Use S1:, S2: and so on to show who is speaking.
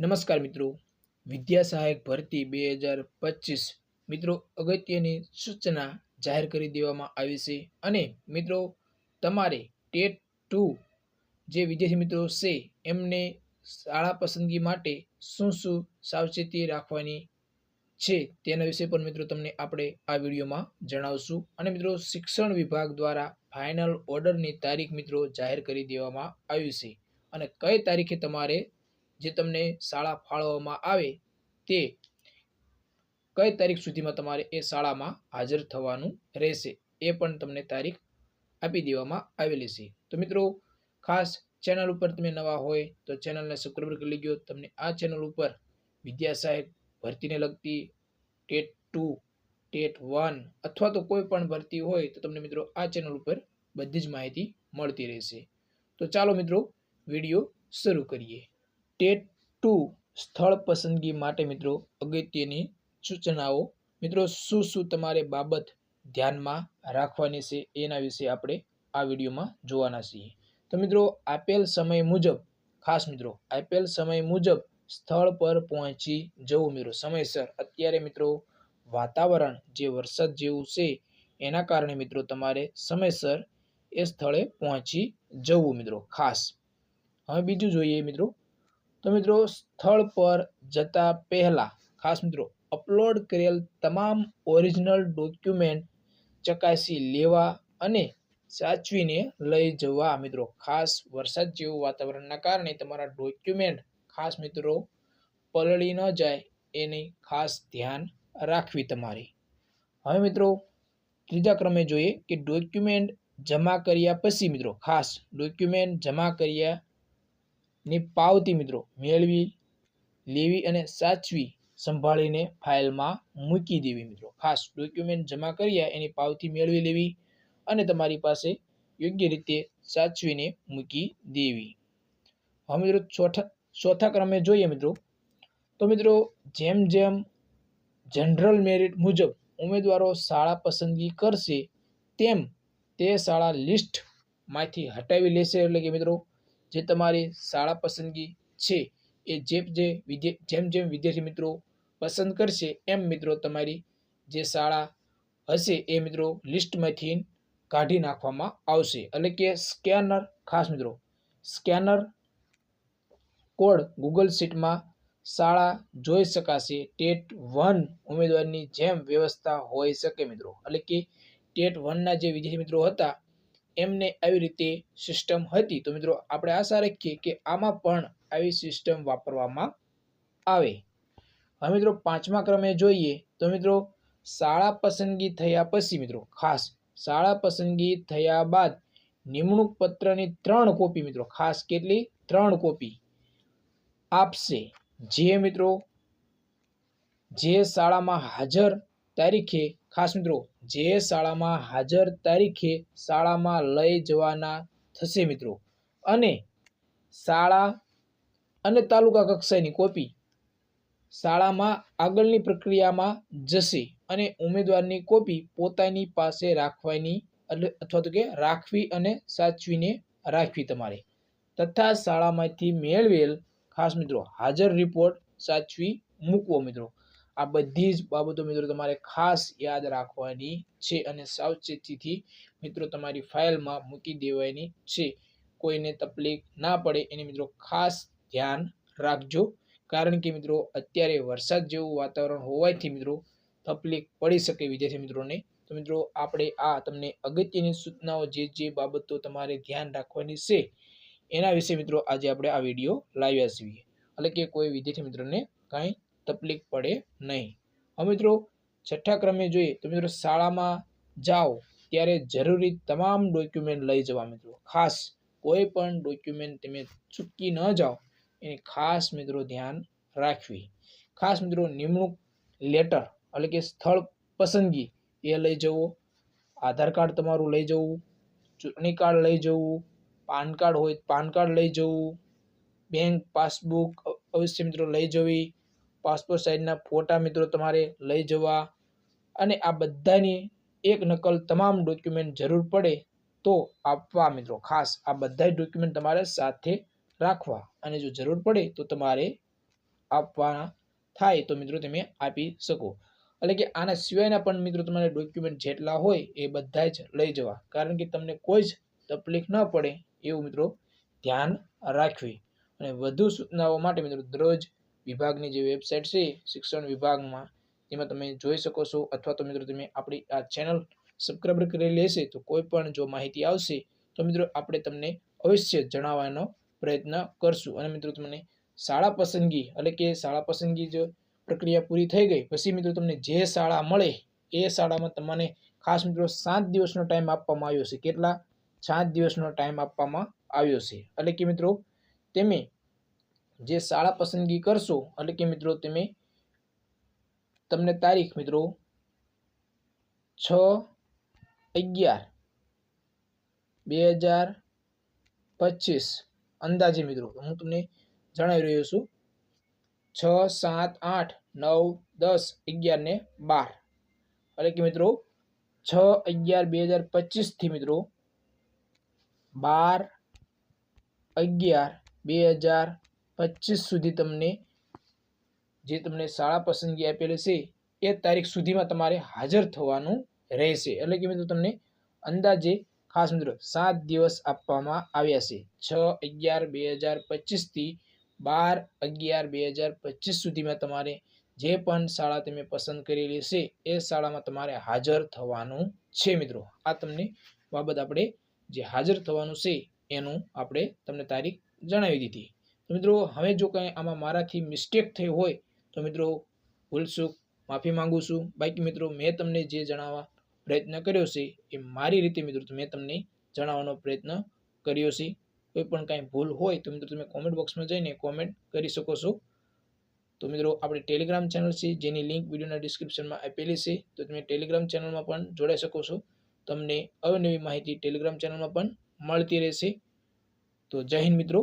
S1: નમસ્કાર મિત્રો. વિદ્યા સહાયક ભરતી બે હજાર પચીસ. મિત્રો, અગત્યની સૂચના જાહેર કરી દેવામાં આવી છે અને મિત્રો, તમારે ટેટ ટુ જે વિદ્યાર્થી મિત્રો છે, એમને શાળા પસંદગી માટે શું શું સાવચેતી રાખવાની છે તેના વિશે પણ મિત્રો તમને આપણે આ વિડીયોમાં જણાવશું. અને મિત્રો, શિક્ષણ વિભાગ દ્વારા ફાઇનલ ઓર્ડરની તારીખ મિત્રો જાહેર કરી દેવામાં આવી છે. અને કઈ તારીખે તમારે જે તમને શાળા ફાળવવામાં આવે તે કઈ તારીખ સુધીમાં તમારે એ શાળામાં હાજર થવાનું રહેશે એ પણ તમને તારીખ આપી દેવામાં આવેલી છે. તો મિત્રો, ખાસ ચેનલ ઉપર તમે નવા હોય તો ચેનલને સબસ્ક્રાઈબ કરી લેજો. તમને આ ચેનલ ઉપર વિદ્યા સહાયક ભરતીને લગતી ટેટ ટુ, ટેટ વન અથવા તો કોઈ પણ ભરતી હોય તો તમને મિત્રો આ ચેનલ ઉપર બધી જ માહિતી મળતી રહેશે. તો ચાલો મિત્રો, વીડિયો શરૂ કરીએ. ટેટ ટુ સ્થળ પસંદગી માટે મિત્રો અગત્યની સૂચનાઓ. મિત્રો, શું શું તમારે બાબત ધ્યાનમાં રાખવાની છે એના વિશે આપણે આ વિડીયોમાં જોવાના છીએ. તો મિત્રો, આપેલ સમય મુજબ, ખાસ મિત્રો, આપેલ સમય મુજબ સ્થળ પર પહોંચી જવું મિત્રો સમયસર. અત્યારે મિત્રો, વાતાવરણ જે વરસાદ જેવું છે, એના કારણે મિત્રો તમારે સમયસર એ સ્થળે પહોંચી જવું મિત્રો ખાસ. હવે બીજું જોઈએ મિત્રો તો મિત્રો, સ્થળ પર જતા પહેલાં ખાસ મિત્રો અપલોડ કરેલ તમામ ઓરિજિનલ ડોક્યુમેન્ટ ચકાસી લેવા અને સાચવીને લઈ જવા મિત્રો. ખાસ વરસાદ જેવું વાતાવરણના કારણે તમારા ડોક્યુમેન્ટ ખાસ મિત્રો પલળી ન જાય એની ખાસ ધ્યાન રાખવી તમારી. હવે મિત્રો, ત્રીજા ક્રમે જોઈએ કે ડોક્યુમેન્ટ જમા કર્યા પછી મિત્રો, ખાસ ડોક્યુમેન્ટ જમા કર્યા ની પાવતી મિત્રો મેળવી, લેવી અને સાચવી સંભાળીને ફાઇલમાં મૂકી દેવી મિત્રો. ખાસ ડોક્યુમેન્ટ જમા કર્યા એની પાવતી મેળવી લેવી અને તમારી પાસે યોગ્ય રીતે સાચવીને મૂકી દેવી. હવે મિત્રો ચોથા ચોથા ક્રમે જોઈએ મિત્રો. તો મિત્રો જેમ જેમ જનરલ મેરિટ મુજબ ઉમેદવારો શાળા પસંદગી કરશે, તેમ તે શાળા લિસ્ટમાંથી હટાવી લેશે. એટલે કે મિત્રો જે તમારી શાળા પસંદગી છે, એ જે જે જેમ જેમ વિદ્યાર્થી મિત્રો પસંદ કરશે, એમ મિત્રો તમારી જે શાળા હશે, એ મિત્રો લિસ્ટમાંથી કાઢી નાખવામાં આવશે. એટલે કે સ્કેનર, ખાસ મિત્રો, સ્કેનર કોડ ગૂગલ શીટમાં શાળા જોઈ શકાશે. ટેટ વન ઉમેદવારની જેમ વ્યવસ્થા હોઈ શકે મિત્રો. એટલે કે ટેટ વનના જે વિદ્યાર્થી મિત્રો હતા એમને આવી રીતે સિસ્ટમ હતી. તો મિત્રો, આપણે આશા રાખીએ કે આમાં પણ આવી સિસ્ટમ વાપરવામાં આવે. હવે મિત્રો, પાંચમા ક્રમે જોઈએ તો મિત્રો, શાળા પસંદગી થયા પછી મિત્રો, ખાસ શાળા પસંદગી થયા બાદ નિમણૂક પત્રની ત્રણ કોપી મિત્રો, ખાસ કેટલી? ત્રણ કોપી આપશે. જે મિત્રો, જે શાળામાં હાજર તારીખે ખાસ મિત્રો, જે શાળામાં હાજર તારીખે શાળામાં લઈ જવાના થશે મિત્રો. અને શાળા અને તાલુકા કક્ષાની કોપી શાળામાં આગળની પ્રક્રિયામાં જશે અને ઉમેદવારની કોપી પોતાની પાસે રાખવાની અથવા તો કે રાખવી અને સાચવીને રાખવી તમારે. તથા શાળામાંથી મેળવેલ ખાસ મિત્રો, હાજર રિપોર્ટ સાચવી મૂકવો મિત્રો. આ બધી જ બાબતો મિત્રો તમારે ખાસ યાદ રાખવાની છે અને સાવચેતીથી મિત્રો તમારી ફાઇલમાં મૂકી દેવાની છે. કોઈને તકલીફ ના પડે એને મિત્રો ખાસ ધ્યાન રાખજો. કારણ કે મિત્રો અત્યારે વરસાદ જેવું વાતાવરણ હોવાથી મિત્રો તકલીફ પડી શકે વિદ્યાર્થી મિત્રોને. તો મિત્રો આપણે આ તમને અગત્યની સૂચનાઓ જે જે બાબતો તમારે ધ્યાન રાખવાની છે એના વિશે મિત્રો આજે આપણે આ વીડિયો લાવ્યા છીએ. એટલે કે કોઈ વિદ્યાર્થી મિત્રોને કાંઈ તકલીફ પડે નહીં. હવે મિત્રો, છઠ્ઠા ક્રમે જોઈએ તો મિત્રો, શાળામાં જાઓ ત્યારે જરૂરી તમામ ડોક્યુમેન્ટ લઈ જવા મિત્રો. ખાસ કોઈ પણ ડોક્યુમેન્ટ તમે ચૂકી ન જાઓ, એની ખાસ મિત્રો ધ્યાન રાખવી. ખાસ મિત્રો, નિમણૂક લેટર એટલે કે સ્થળ પસંદગી એ લઈ જવો, આધાર કાર્ડ તમારું લઈ જવું, ચૂંટણી કાર્ડ લઈ જવું, પાન કાર્ડ હોય પાન કાર્ડ લઈ જવું બેંક પાસબુક અવશ્ય મિત્રો લઈ જવી. પાસપોર્ટ સાઇઝના ફોટા મિત્રો તમારે લઈ જવા અને આ બધાની એક નકલ તમામ ડોક્યુમેન્ટ જરૂર પડે તો આપવા મિત્રો. ખાસ આ બધા ડોક્યુમેન્ટ તમારે સાથે રાખવા અને જો જરૂર પડે તો તમારે આપવાના થાય તો મિત્રો તમે આપી શકો. એટલે કે આના સિવાયના પણ મિત્રો તમારે ડોક્યુમેન્ટ જેટલા હોય એ બધા જ લઈ જવા. કારણ કે તમને કોઈ જ તકલીફ ન પડે એવું મિત્રો ધ્યાન રાખવી. અને વધુ સૂચનાઓ માટે મિત્રો દરરોજ વિભાગની જે વેબસાઇટ છે, શિક્ષણ વિભાગમાં તેમાં તમે જોઈ શકો છો, અથવા તો મિત્રો તમે આપણી આ ચેનલ સબસ્ક્રાઈબ કરી લેશે, તો કોઈ પણ જો માહિતી આવશે, તો મિત્રો આપણે તમને અવશ્ય જણાવવાનો પ્રયત્ન કરશું. અને મિત્રો તમને શાળા પસંદગી, એટલે કે શાળા પસંદગી જો પ્રક્રિયા પૂરી થઈ ગઈ, પછી મિત્રો તમને જે શાળા મળે, એ શાળામાં તમને ખાસ મિત્રો સાત દિવસનો ટાઈમ આપવામાં આવ્યો છે. કેટલા? સાત દિવસનો ટાઈમ આપવામાં આવ્યો છે. એટલે કે મિત્રો, તમે જે શાળા પસંદગી કરશો, એટલે કે મિત્રો તમે, તમને તારીખ મિત્રો, છ અગિયાર બે હજાર પચીસ. અંદાજે મિત્રો, હું તમને જણાવી રહ્યો છું, છ, સાત, આઠ, નવ, દસ, અગિયાર ને બાર. એટલે કે મિત્રો, છ અગિયાર બે હજાર પચીસથી મિત્રો, બાર અગિયાર બે હજાર પચીસ સુધી તમને જે તમને શાળા પસંદગી આપેલી છે, એ તારીખ સુધીમાં તમારે હાજર થવાનું રહેશે. એટલે કે મિત્રો તમને અંદાજે ખાસ મિત્રો સાત દિવસ આપવામાં આવ્યા છે. છ અગિયાર બે હજાર પચીસથી બાર અગિયાર બે હજાર પચીસ સુધીમાં તમારે જે પણ શાળા તમે પસંદ કરેલી છે, એ શાળામાં તમારે હાજર થવાનું છે મિત્રો. આ તમને બાબત આપણે જે હાજર થવાનું છે, એનું આપણે તમને તારીખ જણાવી દીધી. તો મિત્રો, હવે જો કંઈ આમાં મારાથી મિસ્ટેક થઈ હોય, તો મિત્રો ભૂલચૂક માફી માંગુ છું. બાકી મિત્રો, મેં તમને જે જણાવવા પ્રયત્ન કર્યો છે, એ મારી રીતે મિત્રો, મેં તમને જણાવવાનો પ્રયત્ન કર્યો છે. કોઈ પણ કાંઈ ભૂલ હોય, તો મિત્રો, તમે કોમેન્ટ બોક્સમાં જઈને કોમેન્ટ કરી શકો છો. તો મિત્રો, આપણે ટેલિગ્રામ ચેનલ છે, જેની લિંક વિડીયોના ડિસ્ક્રિપ્શનમાં આપેલી છે, તો તમે ટેલિગ્રામ ચેનલમાં પણ જોડાઈ શકો છો. તમને અવનવી માહિતી ટેલિગ્રામ ચેનલમાં પણ મળતી રહેશે. તો જય હિન્દ મિત્રો.